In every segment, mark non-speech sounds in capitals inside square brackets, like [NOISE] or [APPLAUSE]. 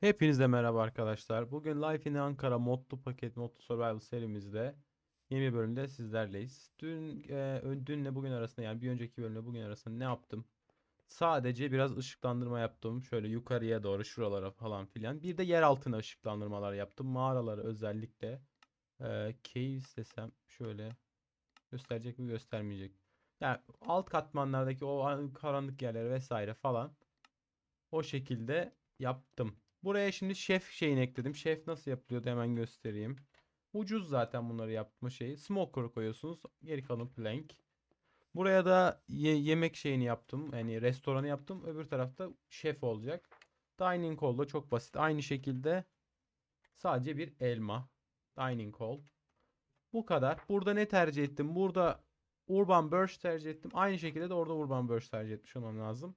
Hepinize merhaba arkadaşlar. Bugün Life in Ankara modlu paket modlu survival serimizde yeni bir bölümde sizlerleyiz. Dün e, dünle bugün arasında yani bir önceki bölümle bugün arasında ne yaptım? Sadece biraz ışıklandırma yaptım. Şöyle yukarıya doğru şuralara falan filan. Bir de yer altına ışıklandırmalar yaptım. Mağaraları özellikle. E, caves desem şöyle gösterecek mi göstermeyecek. Yani alt katmanlardaki o an- karanlık yerleri vesaire falan o şekilde yaptım. Buraya şimdi şef şeyini ekledim. Şef nasıl yapılıyordu hemen göstereyim. Ucuz zaten bunları yapma şeyi. Smoker koyuyorsunuz. Geri kalan plank. Buraya da ye- yemek şeyini yaptım. Yani restoranı yaptım. Öbür tarafta şef olacak. Dining hall da çok basit. Aynı şekilde sadece bir elma. Dining hall. Bu kadar. Burada ne tercih ettim? Burada Urban Birch tercih ettim. Aynı şekilde de orada Urban Birch tercih etmiş olmam lazım.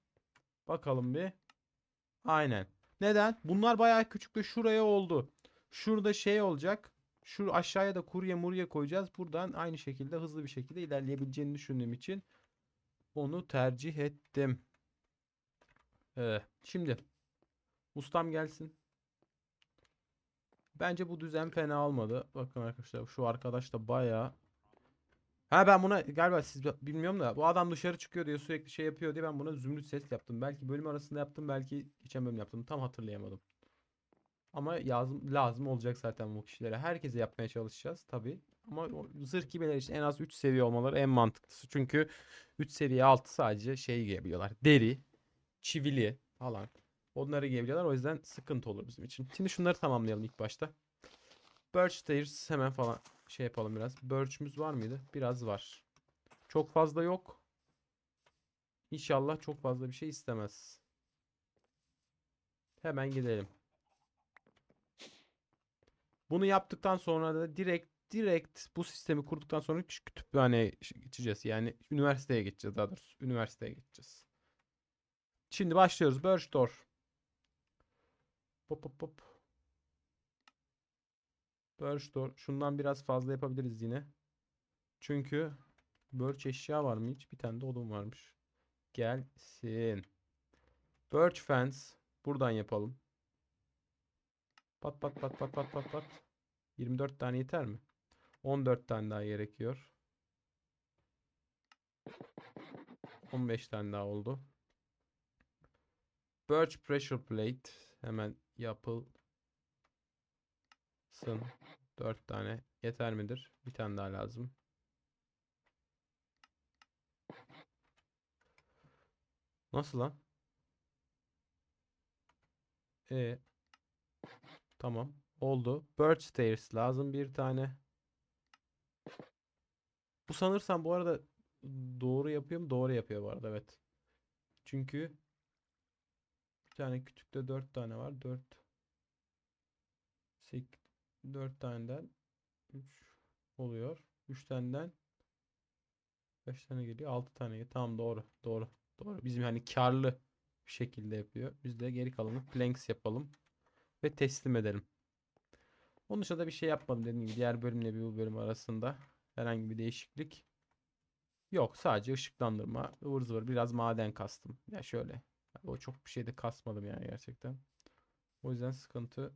Bakalım bir. Aynen. Neden? Bunlar bayağı küçük ve şuraya oldu. Şurada şey olacak. Şu aşağıya da kurye murye koyacağız. Buradan aynı şekilde hızlı bir şekilde ilerleyebileceğini düşündüğüm için onu tercih ettim. Evet. Şimdi ustam gelsin. Bence bu düzen fena olmadı. Bakın arkadaşlar şu arkadaş da bayağı Ha ben buna galiba siz bi- bilmiyorum da bu adam dışarı çıkıyor diye sürekli şey yapıyor diye ben buna zümrüt ses yaptım. Belki bölüm arasında yaptım belki geçen bölüm yaptım. Tam hatırlayamadım. Ama lazım, lazım olacak zaten bu kişilere. Herkese yapmaya çalışacağız tabii. Ama zırh gibiler için en az 3 seviye olmaları en mantıklısı. Çünkü 3 seviye altı sadece şey giyebiliyorlar. Deri, çivili falan. Onları giyebiliyorlar. O yüzden sıkıntı olur bizim için. Şimdi şunları tamamlayalım ilk başta. Birch Stairs hemen falan şey yapalım biraz. Birch'ümüz var mıydı? Biraz var. Çok fazla yok. İnşallah çok fazla bir şey istemez. Hemen gidelim. Bunu yaptıktan sonra da direkt direkt bu sistemi kurduktan sonra kütüphaneye geçeceğiz. Yani üniversiteye geçeceğiz daha doğrusu. Üniversiteye geçeceğiz. Şimdi başlıyoruz. Birch Door. Pop pop pop. Birch Door. Şundan biraz fazla yapabiliriz yine. Çünkü Birch eşya var mı hiç? Bir tane de odun varmış. Gelsin. Birch Fence. Buradan yapalım. Pat pat pat pat pat pat pat. 24 tane yeter mi? 14 tane daha gerekiyor. 15 tane daha oldu. Birch Pressure Plate. Hemen yapılsın. 4 tane yeter midir? Bir tane daha lazım. Nasıl lan? E tamam. Oldu. Birch Stairs lazım bir tane. Bu sanırsam bu arada doğru yapıyor mu? Doğru yapıyor bu arada evet. Çünkü bir tane küçükte 4 tane var. 4 8 4 taneden 3 oluyor. 3 taneden kaç tane geliyor? 6 tane geliyor. Tamam doğru. Doğru. Doğru. Bizim hani karlı bir şekilde yapıyor. Biz de geri kalanı planks yapalım ve teslim edelim. Onun dışında bir şey yapmadım dediğim gibi diğer bölümle bir bu bölüm arasında herhangi bir değişiklik yok. Sadece ışıklandırma, ıvır zıvır biraz maden kastım. Ya şöyle. O çok bir şey de kasmadım yani gerçekten. O yüzden sıkıntı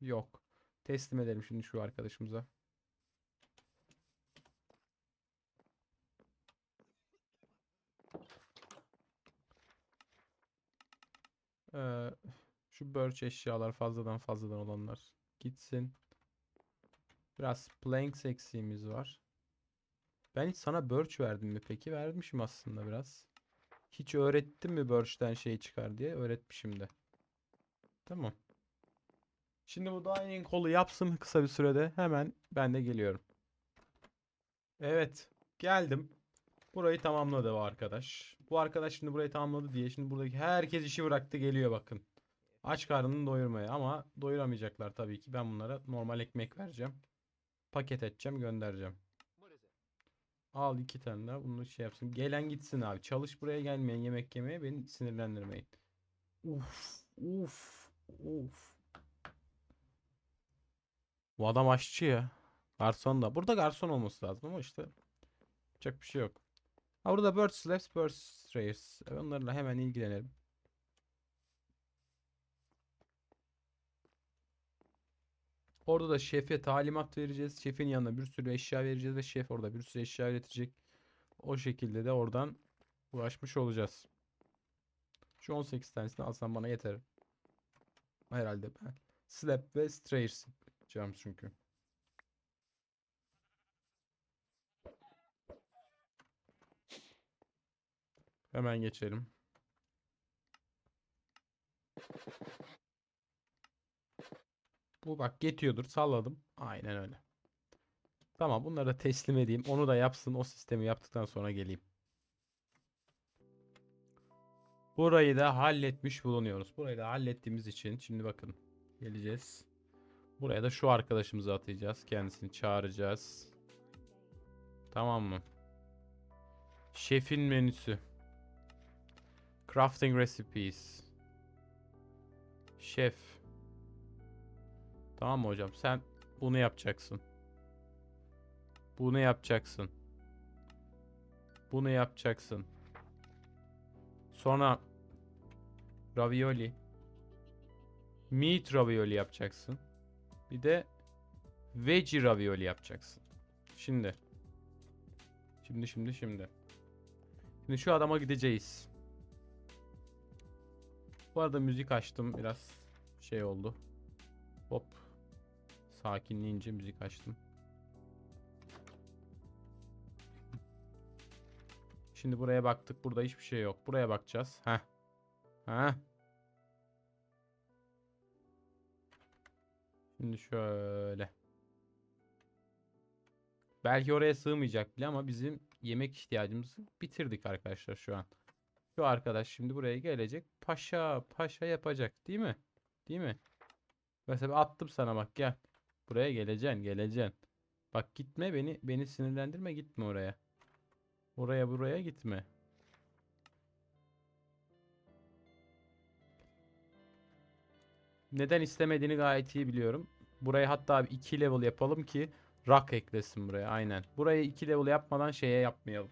yok. Teslim edelim şimdi şu arkadaşımıza. Ee, şu birch eşyalar fazladan fazladan olanlar gitsin. Biraz planks eksiğimiz var. Ben sana birch verdim mi peki? Vermişim aslında biraz. Hiç öğrettim mi birch'ten şey çıkar diye? Öğretmişim de. Tamam. Şimdi bu dining hall'u yapsın kısa bir sürede. Hemen ben de geliyorum. Evet. Geldim. Burayı tamamladı bu arkadaş. Bu arkadaş şimdi burayı tamamladı diye şimdi buradaki herkes işi bıraktı geliyor bakın. Aç karnını doyurmaya ama doyuramayacaklar tabii ki. Ben bunlara normal ekmek vereceğim. Paket edeceğim göndereceğim. Al iki tane daha bunu şey yapsın. Gelen gitsin abi. Çalış buraya gelmeyin yemek yemeye beni sinirlendirmeyin. Uf uf uf. Bu adam aşçı ya. Garson da. Burada garson olması lazım ama işte yapacak bir şey yok. Ha burada bird slaves, bird strayers. Onlarla hemen ilgilenelim. Orada da şefe talimat vereceğiz. Şefin yanına bir sürü eşya vereceğiz ve şef orada bir sürü eşya üretecek. O şekilde de oradan uğraşmış olacağız. Şu 18 tanesini alsam bana yeter. Herhalde ben. Slap ve Strayers yapacağım çünkü. Hemen geçelim. Bu bak geçiyordur. Salladım. Aynen öyle. Tamam bunları da teslim edeyim. Onu da yapsın. O sistemi yaptıktan sonra geleyim. Burayı da halletmiş bulunuyoruz. Burayı da hallettiğimiz için şimdi bakın geleceğiz. Buraya da şu arkadaşımızı atayacağız. Kendisini çağıracağız. Tamam mı? Şefin menüsü. Crafting recipes. Şef. Tamam mı hocam? Sen bunu yapacaksın. Bunu yapacaksın. Bunu yapacaksın. Sonra ravioli. Meat ravioli yapacaksın. Bir de veggie ravioli yapacaksın. Şimdi. Şimdi şimdi şimdi. Şimdi şu adama gideceğiz. Bu arada müzik açtım. Biraz şey oldu. Hop. Sakinleyince müzik açtım. Şimdi buraya baktık. Burada hiçbir şey yok. Buraya bakacağız. Heh. Heh. Şimdi şöyle. Belki oraya sığmayacak bile ama bizim yemek ihtiyacımızı bitirdik arkadaşlar şu an. Şu arkadaş şimdi buraya gelecek. Paşa paşa yapacak değil mi? Değil mi? Mesela attım sana bak gel. Buraya geleceksin geleceksin. Bak gitme beni beni sinirlendirme gitme oraya. Oraya buraya gitme. Neden istemediğini gayet iyi biliyorum. Burayı hatta bir 2 level yapalım ki rock eklesin buraya aynen. Burayı 2 level yapmadan şeye yapmayalım.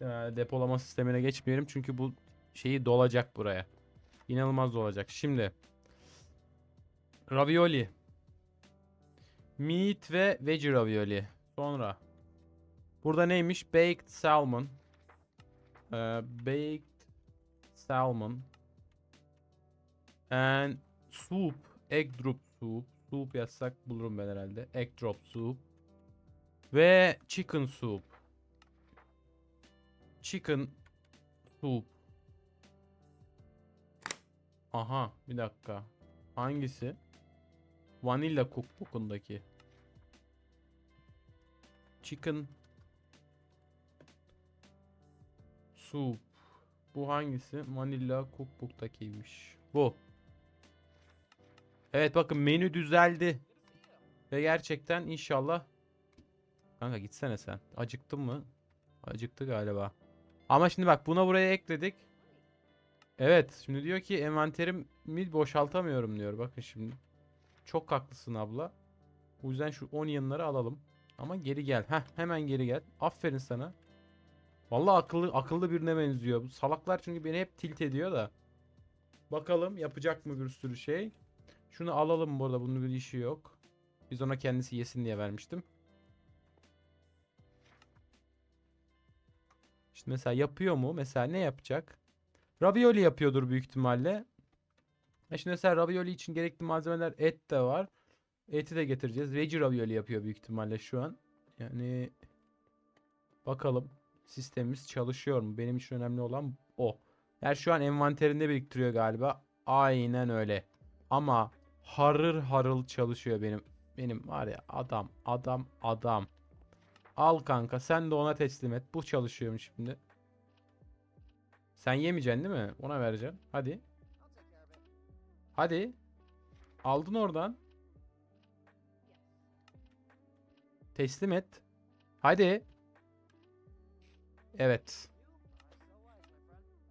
Ee, depolama sistemine geçmeyelim çünkü bu şeyi dolacak buraya. İnanılmaz dolacak. Şimdi ravioli. Meat ve veggie ravioli. Sonra Burada neymiş? Baked salmon. Ee, baked salmon. And soup. Egg drop soup. Soup yazsak bulurum ben herhalde. Egg drop soup. Ve chicken soup. Chicken soup. Aha bir dakika. Hangisi? Vanilla cookbook'undaki. Chicken Soup. Bu hangisi? Manila Cookbook'takiymiş. Bu. Evet bakın menü düzeldi. Ve gerçekten inşallah. Kanka gitsene sen. Acıktın mı? Acıktı galiba. Ama şimdi bak buna buraya ekledik. Evet şimdi diyor ki envanterimi boşaltamıyorum diyor. Bakın şimdi. Çok haklısın abla. O yüzden şu onion'ları alalım. Ama geri gel. Heh hemen geri gel. Aferin sana. Vallahi akıllı akıllı birine benziyor. Bu salaklar çünkü beni hep tilt ediyor da. Bakalım yapacak mı bir sürü şey. Şunu alalım burada. Bunun bir işi yok. Biz ona kendisi yesin diye vermiştim. İşte mesela yapıyor mu? Mesela ne yapacak? Ravioli yapıyordur büyük ihtimalle. E şimdi mesela ravioli için gerekli malzemeler et de var. Eti de getireceğiz. Veggie ravioli yapıyor büyük ihtimalle şu an. Yani bakalım sistemimiz çalışıyor mu? Benim için önemli olan o. Yani şu an envanterinde biriktiriyor galiba. Aynen öyle. Ama harır harıl çalışıyor benim. Benim var ya adam adam adam. Al kanka sen de ona teslim et. Bu çalışıyormuş şimdi. Sen yemeyeceksin değil mi? Ona vereceğim. Hadi. Hadi. Aldın oradan. Teslim et. Hadi. Evet.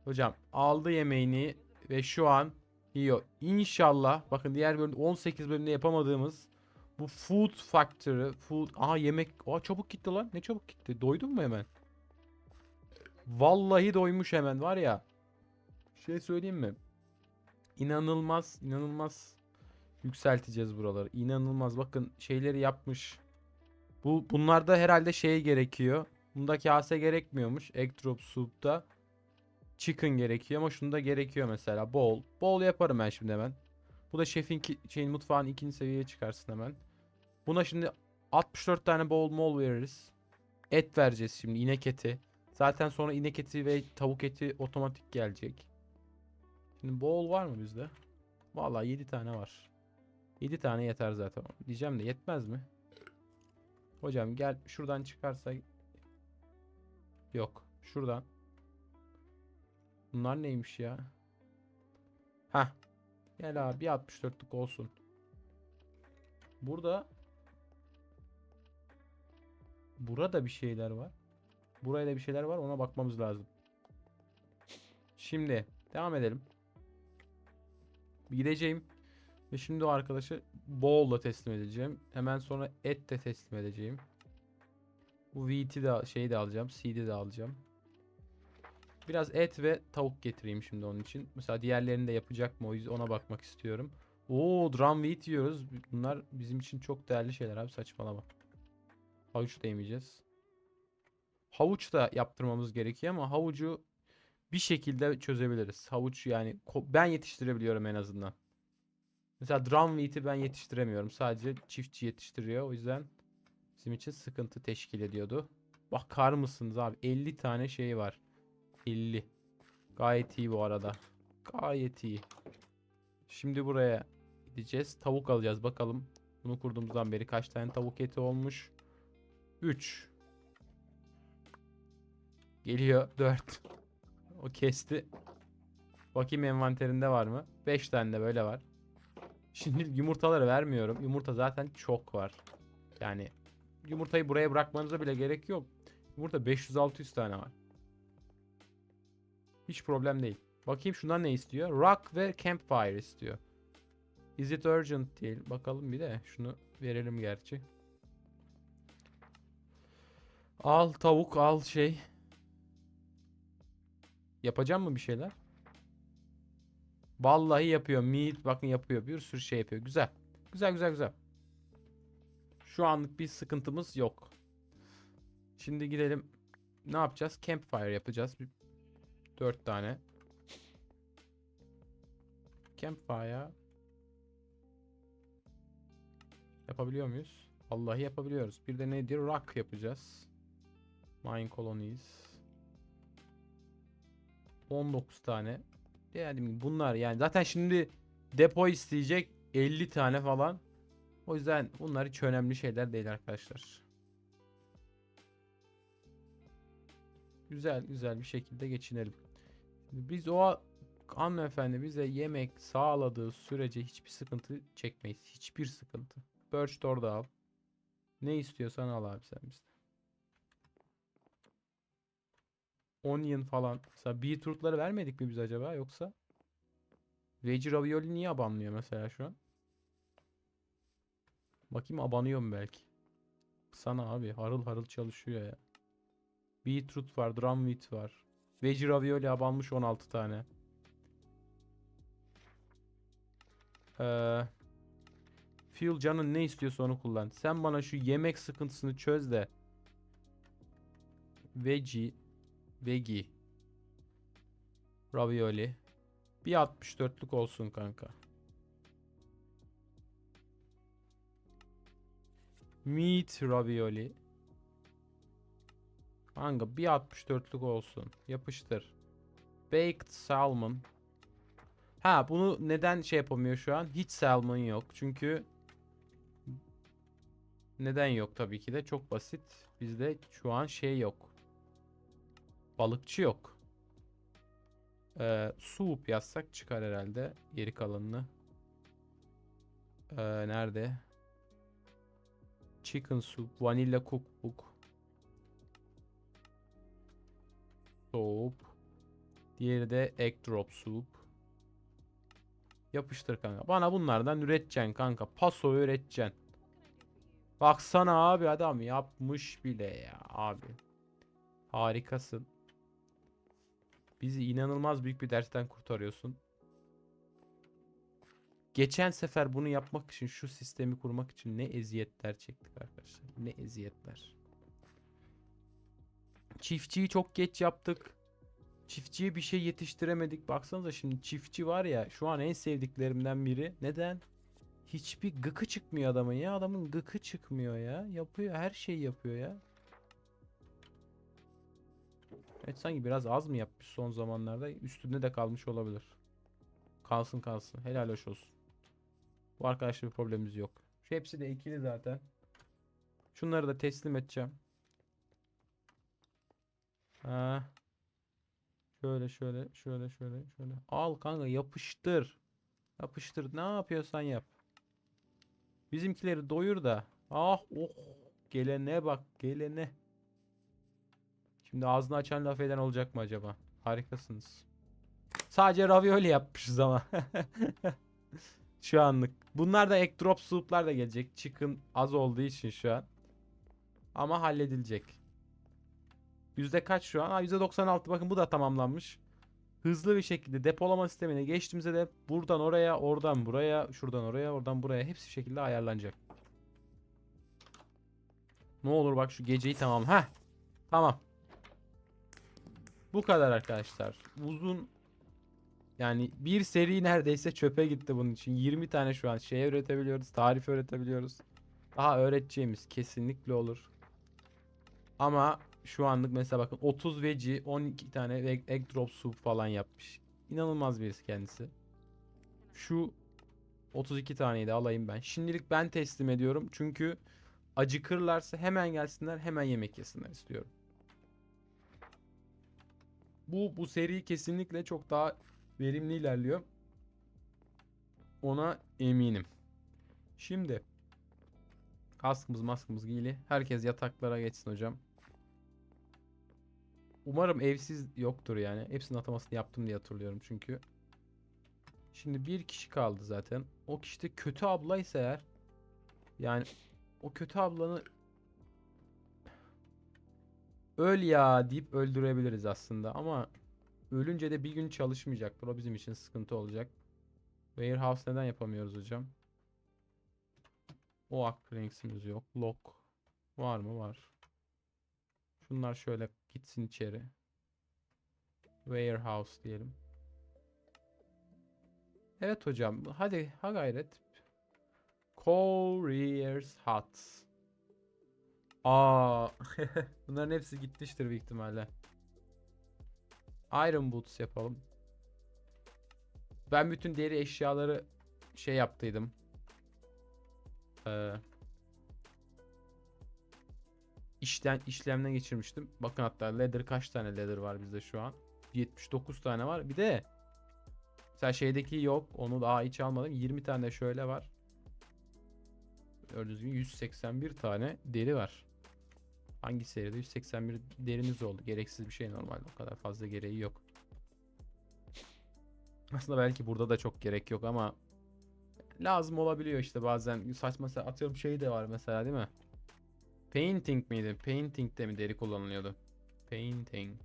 Hocam aldı yemeğini ve şu an yiyor. İnşallah bakın diğer bölüm 18 bölümde yapamadığımız bu Food Factory, Food Aha yemek. Aa çabuk gitti lan. Ne çabuk gitti. Doydun mu hemen? Vallahi doymuş hemen var ya. Şey söyleyeyim mi? İnanılmaz, inanılmaz Yükselteceğiz buraları. İnanılmaz. Bakın şeyleri yapmış. Bu bunlarda herhalde şey gerekiyor. Bunda kase gerekmiyormuş. Egg drop soup'ta chicken gerekiyor ama şunda gerekiyor mesela. Bowl. Bowl yaparım ben şimdi hemen. Bu da şefin şeyin mutfağın ikinci seviyeye çıkarsın hemen. Buna şimdi 64 tane bowl mol veririz. Et vereceğiz şimdi inek eti. Zaten sonra inek eti ve tavuk eti otomatik gelecek. Şimdi bowl var mı bizde? Vallahi 7 tane var. 7 tane yeter zaten. Diyeceğim de yetmez mi? Hocam gel şuradan çıkarsa Yok. Şuradan. Bunlar neymiş ya? Hah. Gel abi bir 64'lük olsun. Burada Burada bir şeyler var. Buraya da bir şeyler var. Ona bakmamız lazım. Şimdi devam edelim. Gideceğim. Ve şimdi o arkadaşı bowl'la teslim edeceğim. Hemen sonra et de teslim edeceğim. Bu wheat'i de şeyi de alacağım. Seed'i de alacağım. Biraz et ve tavuk getireyim şimdi onun için. Mesela diğerlerini de yapacak mı? O yüzden ona bakmak istiyorum. Oo, drum wheat yiyoruz. Bunlar bizim için çok değerli şeyler abi saçmalama. Havuç da yemeyeceğiz. Havuç da yaptırmamız gerekiyor ama havucu bir şekilde çözebiliriz. Havuç yani ben yetiştirebiliyorum en azından. Mesela drum wheat'i ben yetiştiremiyorum. Sadece çiftçi yetiştiriyor. O yüzden bizim için sıkıntı teşkil ediyordu. Bakar mısınız abi? 50 tane şey var. 50. Gayet iyi bu arada. Gayet iyi. Şimdi buraya gideceğiz. Tavuk alacağız bakalım. Bunu kurduğumuzdan beri kaç tane tavuk eti olmuş? 3. Geliyor [LAUGHS] 4. O kesti. Bakayım envanterinde var mı? 5 tane de böyle var. Şimdi yumurtaları vermiyorum. Yumurta zaten çok var. Yani yumurtayı buraya bırakmanıza bile gerek yok. Yumurta 500-600 tane var. Hiç problem değil. Bakayım şundan ne istiyor? Rock ve campfire istiyor. Is it urgent değil. Bakalım bir de şunu verelim gerçi. Al tavuk al şey. Yapacağım mı bir şeyler? Vallahi yapıyor. Meat bakın yapıyor. Bir sürü şey yapıyor. Güzel. Güzel güzel güzel. Şu anlık bir sıkıntımız yok. Şimdi gidelim. Ne yapacağız? Campfire yapacağız. Bir, dört tane. Campfire. Yapabiliyor muyuz? Vallahi yapabiliyoruz. Bir de nedir? Rock yapacağız. Mine colonies. 19 tane. Yani bunlar yani zaten şimdi depo isteyecek 50 tane falan. O yüzden bunlar hiç önemli şeyler değil arkadaşlar. Güzel güzel bir şekilde geçinelim. Biz o hanımefendi bize yemek sağladığı sürece hiçbir sıkıntı çekmeyiz. Hiçbir sıkıntı. Birch orada al. Ne istiyorsan al abi sen bizden. Onion falan. Mesela beetroot'ları vermedik mi biz acaba yoksa? Veggie ravioli niye abanmıyor mesela şu an? Bakayım abanıyor mu belki? Sana abi harıl harıl çalışıyor ya. Beetroot var, drum wheat var. Veggie ravioli abanmış 16 tane. Ee, Phil canın ne istiyorsa onu kullan. Sen bana şu yemek sıkıntısını çöz de. Veggie Veggie Ravioli Bir 64'lük olsun kanka. Meat ravioli. Kanka bir 64'lük olsun. Yapıştır. Baked salmon. Ha bunu neden şey yapamıyor şu an? Hiç salmon yok. Çünkü neden yok tabii ki de çok basit. Bizde şu an şey yok. Balıkçı yok. Ee, soup yazsak çıkar herhalde geri kalanını. Ee, nerede? Chicken soup, vanilla cookbook. Soup. Diğeri de egg drop soup. Yapıştır kanka. Bana bunlardan üreteceksin kanka. Paso üreteceksin. Baksana abi adam yapmış bile ya abi. Harikasın. Bizi inanılmaz büyük bir dersten kurtarıyorsun. Geçen sefer bunu yapmak için şu sistemi kurmak için ne eziyetler çektik arkadaşlar. Ne eziyetler. Çiftçiyi çok geç yaptık. Çiftçiye bir şey yetiştiremedik. Baksanıza şimdi çiftçi var ya şu an en sevdiklerimden biri. Neden? Hiçbir gıkı çıkmıyor adamın ya. Adamın gıkı çıkmıyor ya. Yapıyor her şeyi yapıyor ya. Evet sanki biraz az mı yapmış son zamanlarda? Üstünde de kalmış olabilir. Kalsın kalsın. Helal hoş olsun. Bu arkadaşla bir problemimiz yok. Şu hepsi de ikili zaten. Şunları da teslim edeceğim. Ha. Şöyle şöyle şöyle şöyle şöyle. Al kanka yapıştır. Yapıştır. Ne yapıyorsan yap. Bizimkileri doyur da. Ah oh. Gelene bak gelene. Şimdi ağzını açan laf eden olacak mı acaba? Harikasınız. Sadece ravioli yapmışız ama. [LAUGHS] şu anlık. Bunlar da ek drop soup'lar da gelecek. Chicken az olduğu için şu an. Ama halledilecek. Yüzde kaç şu an? Ha, %96 bakın bu da tamamlanmış. Hızlı bir şekilde depolama sistemine geçtiğimizde de buradan oraya, oradan buraya, şuradan oraya, oradan buraya hepsi şekilde ayarlanacak. Ne olur bak şu geceyi tamam. Ha. Tamam. Bu kadar arkadaşlar. Uzun yani bir seri neredeyse çöpe gitti bunun için. 20 tane şu an şey üretebiliyoruz. Tarif öğretebiliyoruz. Daha öğreteceğimiz kesinlikle olur. Ama şu anlık mesela bakın 30 veci 12 tane egg, egg drop soup falan yapmış. İnanılmaz birisi kendisi. Şu 32 taneyi de alayım ben. Şimdilik ben teslim ediyorum. Çünkü acıkırlarsa hemen gelsinler hemen yemek yesinler istiyorum. Bu bu seri kesinlikle çok daha verimli ilerliyor. Ona eminim. Şimdi kaskımız maskımız giyili. Herkes yataklara geçsin hocam. Umarım evsiz yoktur yani. Hepsinin atamasını yaptım diye hatırlıyorum çünkü. Şimdi bir kişi kaldı zaten. O kişi de kötü ablaysa eğer yani o kötü ablanı öl ya deyip öldürebiliriz aslında ama ölünce de bir gün çalışmayacaktır. O bizim için sıkıntı olacak. Warehouse neden yapamıyoruz hocam? O Cranks'imiz yok. Lock var mı? Var. Şunlar şöyle gitsin içeri. Warehouse diyelim. Evet hocam. Hadi ha gayret. Courier's Hut. Aa, [LAUGHS] bunların hepsi gitmiştir büyük ihtimalle. Iron Boots yapalım. Ben bütün deri eşyaları şey yaptıydım. Ee, işten işlemden geçirmiştim. Bakın hatta leather kaç tane leather var bizde şu an? 79 tane var. Bir de mesela şeydeki yok. Onu daha hiç almadım. 20 tane şöyle var. Gördüğünüz gibi 181 tane deri var. Hangi seride 181 deriniz oldu. Gereksiz bir şey normalde. O kadar fazla gereği yok. Aslında belki burada da çok gerek yok ama lazım olabiliyor işte bazen. Saçma sa- atıyorum şey de var mesela değil mi? Painting miydi? Painting'de mi deri kullanılıyordu? Painting.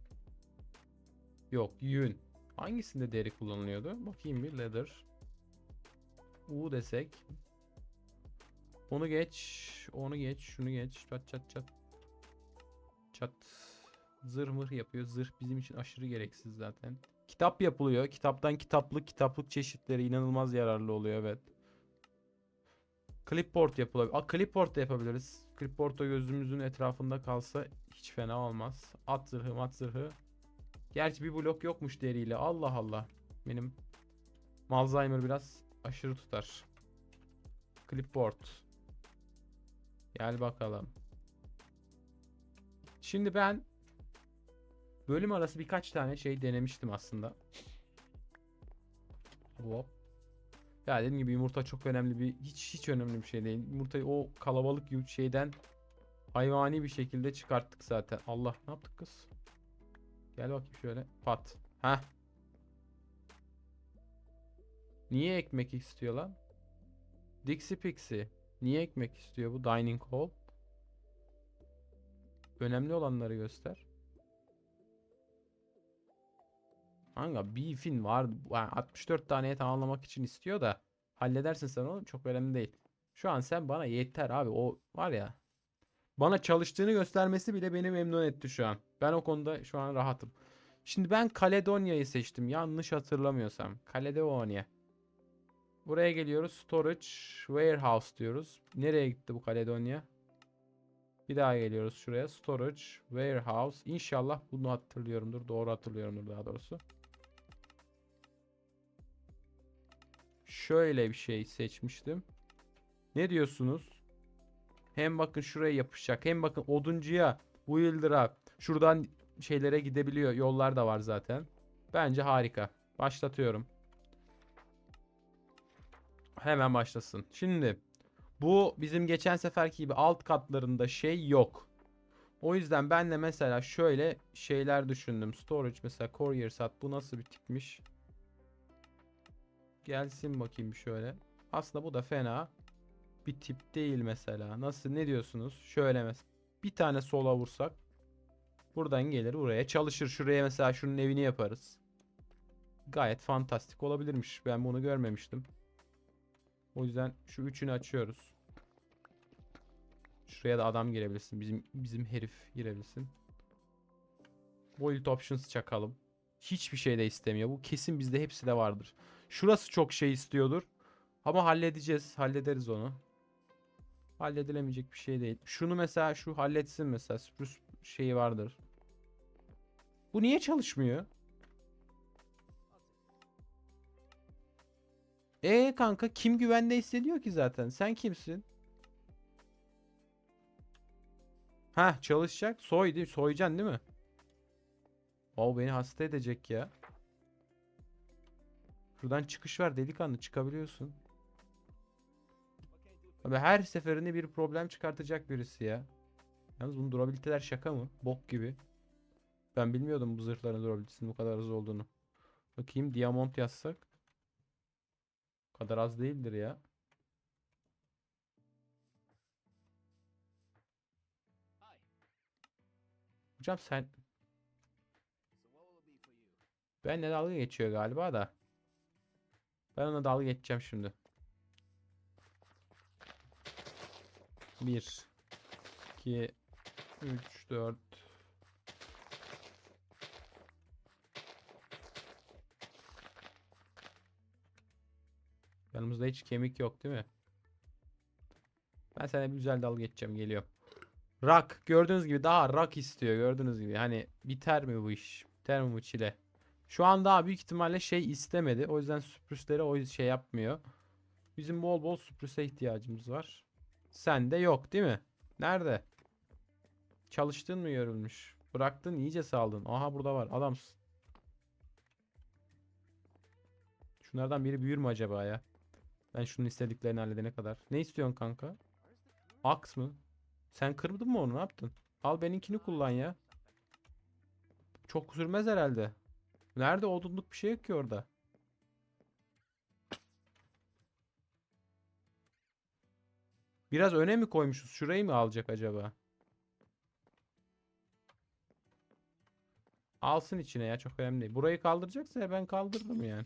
Yok, yün. Hangisinde deri kullanılıyordu? Bakayım bir leather. U desek. Onu geç. Onu geç. Şunu geç. Çat çat çat. Çat. Zırh mırh yapıyor. Zırh bizim için aşırı gereksiz zaten. Kitap yapılıyor. Kitaptan kitaplık, kitaplık çeşitleri inanılmaz yararlı oluyor evet. Clipboard yapılabilir. Aa, clipboard da yapabiliriz. Clipboard da gözümüzün etrafında kalsa hiç fena olmaz. At zırhı, mat zırhı. Gerçi bir blok yokmuş deriyle. Allah Allah. Benim Malzheimer biraz aşırı tutar. Clipboard. Gel bakalım. Şimdi ben bölüm arası birkaç tane şey denemiştim aslında. Hop. Ya dediğim gibi yumurta çok önemli bir hiç hiç önemli bir şey değil. Yumurtayı o kalabalık şeyden hayvani bir şekilde çıkarttık zaten. Allah ne yaptık kız? Gel bakayım şöyle. Pat. Ha. Niye ekmek istiyor lan? Dixie Pixie. Niye ekmek istiyor bu dining hall? Önemli olanları göster. Kanka beef'in var. Yani 64 taneye tamamlamak için istiyor da Halledersin sen onu çok önemli değil. Şu an sen bana yeter abi o var ya. Bana çalıştığını göstermesi bile beni memnun etti şu an. Ben o konuda şu an rahatım. Şimdi ben Kaledonya'yı seçtim. Yanlış hatırlamıyorsam. Kaledonya. Buraya geliyoruz. Storage Warehouse diyoruz. Nereye gitti bu Kaledonya? Bir daha geliyoruz şuraya. Storage Warehouse. İnşallah bunu hatırlıyorumdur. Doğru hatırlıyorumdur daha doğrusu. Şöyle bir şey seçmiştim. Ne diyorsunuz? Hem bakın şuraya yapışacak. Hem bakın oduncuya, Wilder'a, şuradan şeylere gidebiliyor. Yollar da var zaten. Bence harika. Başlatıyorum. Hemen başlasın. Şimdi bu bizim geçen seferki gibi alt katlarında şey yok. O yüzden ben de mesela şöyle şeyler düşündüm. Storage mesela courier sat bu nasıl bir tipmiş? Gelsin bakayım şöyle. Aslında bu da fena bir tip değil mesela. Nasıl ne diyorsunuz? Şöyle mesela bir tane sola vursak buradan gelir buraya çalışır. Şuraya mesela şunun evini yaparız. Gayet fantastik olabilirmiş. Ben bunu görmemiştim. O yüzden şu üçünü açıyoruz. Şuraya da adam girebilsin. Bizim bizim herif girebilsin. Build options çakalım. Hiçbir şey de istemiyor. Bu kesin bizde hepsi de vardır. Şurası çok şey istiyordur. Ama halledeceğiz. Hallederiz onu. Halledilemeyecek bir şey değil. Şunu mesela şu halletsin mesela. Spruce şeyi vardır. Bu niye çalışmıyor? E kanka kim güvende hissediyor ki zaten? Sen kimsin? Ha çalışacak. Soy değil, soyacaksın değil mi? O beni hasta edecek ya. Şuradan çıkış var delikanlı çıkabiliyorsun. Abi her seferinde bir problem çıkartacak birisi ya. Yalnız bunun durabiliteler şaka mı? Bok gibi. Ben bilmiyordum bu zırhların durabilitesinin bu kadar hızlı olduğunu. Bakayım diamond yazsak. O kadar az değildir ya. Hocam sen benle dalga geçiyor galiba da. Ben ona dalga geçeceğim şimdi. 1 2 3 4 Yanımızda hiç kemik yok değil mi? Ben sana bir güzel dalga geçeceğim geliyorum. Rak gördüğünüz gibi daha rak istiyor gördüğünüz gibi. Hani biter mi bu iş? Biter mi bu çile? Şu an daha büyük ihtimalle şey istemedi. O yüzden sürprizlere o şey yapmıyor. Bizim bol bol sürprize ihtiyacımız var. Sende yok değil mi? Nerede? Çalıştın mı görülmüş? Bıraktın iyice saldın. Aha burada var adamsın. Şunlardan biri büyür mü acaba ya? Ben şunun istediklerini halledene kadar. Ne istiyorsun kanka? Aks mı? Sen kırdın mı onu ne yaptın? Al benimkini kullan ya. Çok sürmez herhalde. Nerede odunluk bir şey yok ki orada. Biraz öne mi koymuşuz? Şurayı mı alacak acaba? Alsın içine ya çok önemli değil. Burayı kaldıracaksa ben kaldırdım yani.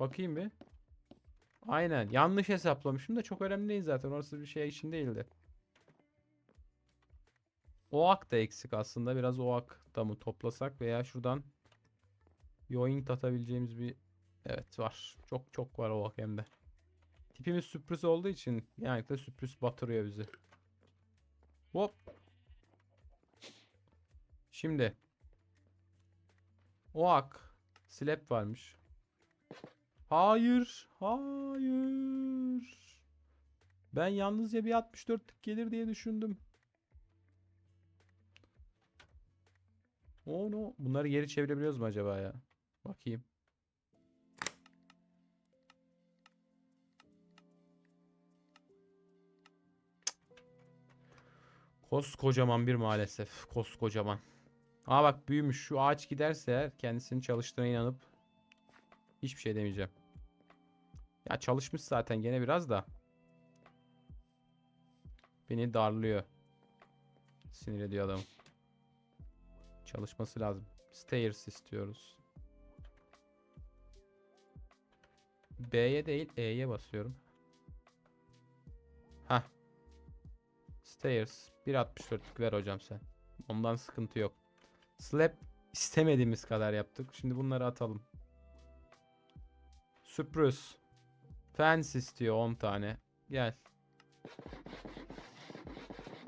Bakayım bir. Aynen. Yanlış hesaplamışım da çok önemli değil zaten. Orası bir şey için değildi. Oak da eksik aslında. Biraz oak da mı toplasak veya şuradan yoink atabileceğimiz bir evet var. Çok çok var oak hem de. Tipimiz sürpriz olduğu için genellikle sürpriz batırıyor bizi. Hop. Şimdi oak slab varmış. Hayır. Hayır. Ben yalnızca bir 64'lük gelir diye düşündüm. Oh no. Bunları geri çevirebiliyoruz mu acaba ya? Bakayım. Koskocaman bir maalesef. Koskocaman. Aa bak büyümüş. Şu ağaç giderse eğer kendisinin çalıştığına inanıp hiçbir şey demeyeceğim. Ya çalışmış zaten gene biraz da. Beni darlıyor. Sinir ediyor adam. Çalışması lazım. Stairs istiyoruz. B'ye değil E'ye basıyorum. Hah. Stairs. 1.64'lük ver hocam sen. Ondan sıkıntı yok. Slab istemediğimiz kadar yaptık. Şimdi bunları atalım. Spruce. Fence istiyor 10 tane. Gel.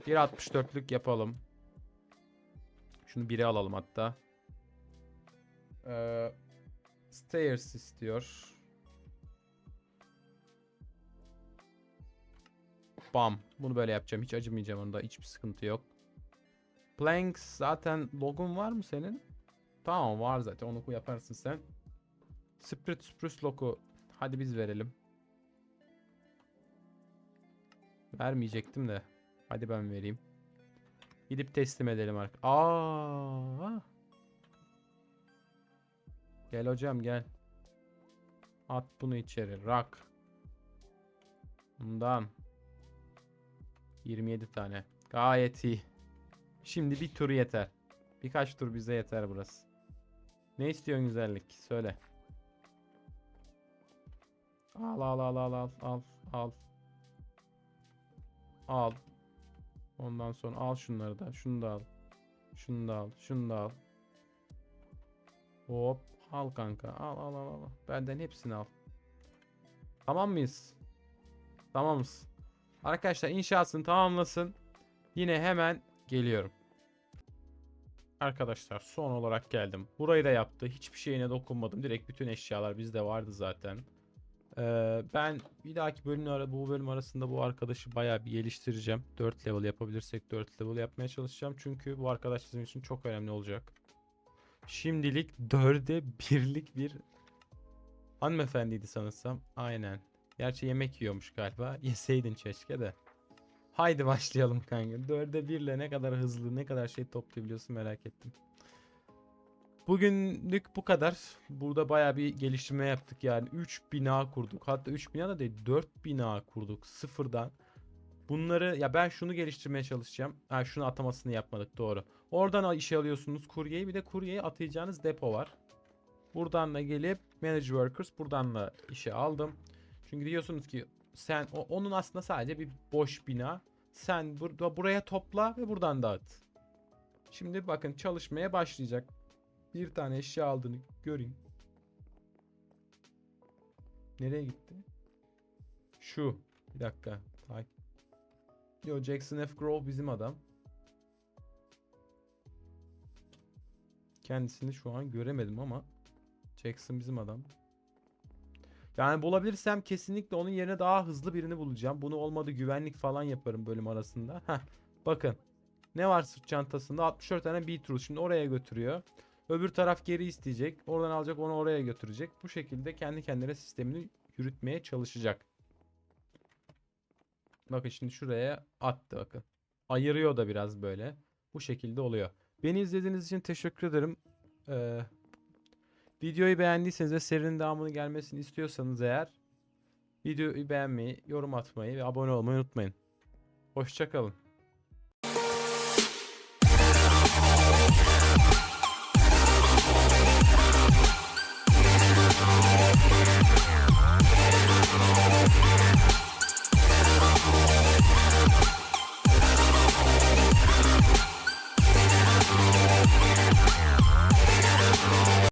1.64'lük yapalım. Şunu 1'e alalım hatta. Ee, stairs istiyor. Bam. Bunu böyle yapacağım. Hiç acımayacağım onda. Hiçbir sıkıntı yok. Planks zaten logon var mı senin? Tamam var zaten. Onu yaparsın sen. Spirit Spruce logo. Hadi biz verelim. Vermeyecektim de. Hadi ben vereyim. Gidip teslim edelim artık. Aa! Gel hocam gel. At bunu içeri. Rock. Bundan. 27 tane. Gayet iyi. Şimdi bir tur yeter. Birkaç tur bize yeter burası. Ne istiyorsun güzellik? Söyle. Al al al al al al al. Al. Ondan sonra al şunları da. Şunu da al. Şunu da al. Şunu da al. Hop. Al kanka. Al al al al. Benden hepsini al. Tamam mıyız? Tamamız. Arkadaşlar inşasını tamamlasın. Yine hemen geliyorum. Arkadaşlar son olarak geldim. Burayı da yaptı. Hiçbir şeyine dokunmadım. Direkt bütün eşyalar bizde vardı zaten. Ee, ben bir dahaki bölümle ara, bu bölüm arasında bu arkadaşı bayağı bir geliştireceğim. 4 level yapabilirsek 4 level yapmaya çalışacağım. Çünkü bu arkadaş bizim için çok önemli olacak. Şimdilik 4'e 1'lik bir hanımefendiydi sanırsam. Aynen. Gerçi yemek yiyormuş galiba. [LAUGHS] Yeseydin keşke de. Haydi başlayalım kanka. 4'e 1 ile ne kadar hızlı ne kadar şey toplayabiliyorsun merak ettim. Bugünlük bu kadar. Burada baya bir geliştirme yaptık yani. 3 bina kurduk. Hatta 3 bina da değil 4 bina kurduk sıfırdan. Bunları ya ben şunu geliştirmeye çalışacağım. Ha şunu atamasını yapmadık doğru. Oradan işe alıyorsunuz kuryeyi. Bir de kuryeyi atayacağınız depo var. Buradan da gelip manage workers buradan da işe aldım. Çünkü diyorsunuz ki sen o, onun aslında sadece bir boş bina. Sen burada buraya topla ve buradan dağıt. Şimdi bakın çalışmaya başlayacak. Bir tane eşya aldığını göreyim. Nereye gitti? Şu. Bir dakika. Ay. Yo Jackson F. Grove bizim adam. Kendisini şu an göremedim ama Jackson bizim adam. Yani bulabilirsem kesinlikle onun yerine daha hızlı birini bulacağım. Bunu olmadı güvenlik falan yaparım bölüm arasında. Heh, bakın. Ne var sırt çantasında? 64 tane beetroot. Şimdi oraya götürüyor. Öbür taraf geri isteyecek. Oradan alacak onu oraya götürecek. Bu şekilde kendi kendine sistemini yürütmeye çalışacak. Bakın şimdi şuraya attı bakın. Ayırıyor da biraz böyle. Bu şekilde oluyor. Beni izlediğiniz için teşekkür ederim. Ee, videoyu beğendiyseniz ve serinin devamını gelmesini istiyorsanız eğer videoyu beğenmeyi, yorum atmayı ve abone olmayı unutmayın. Hoşçakalın.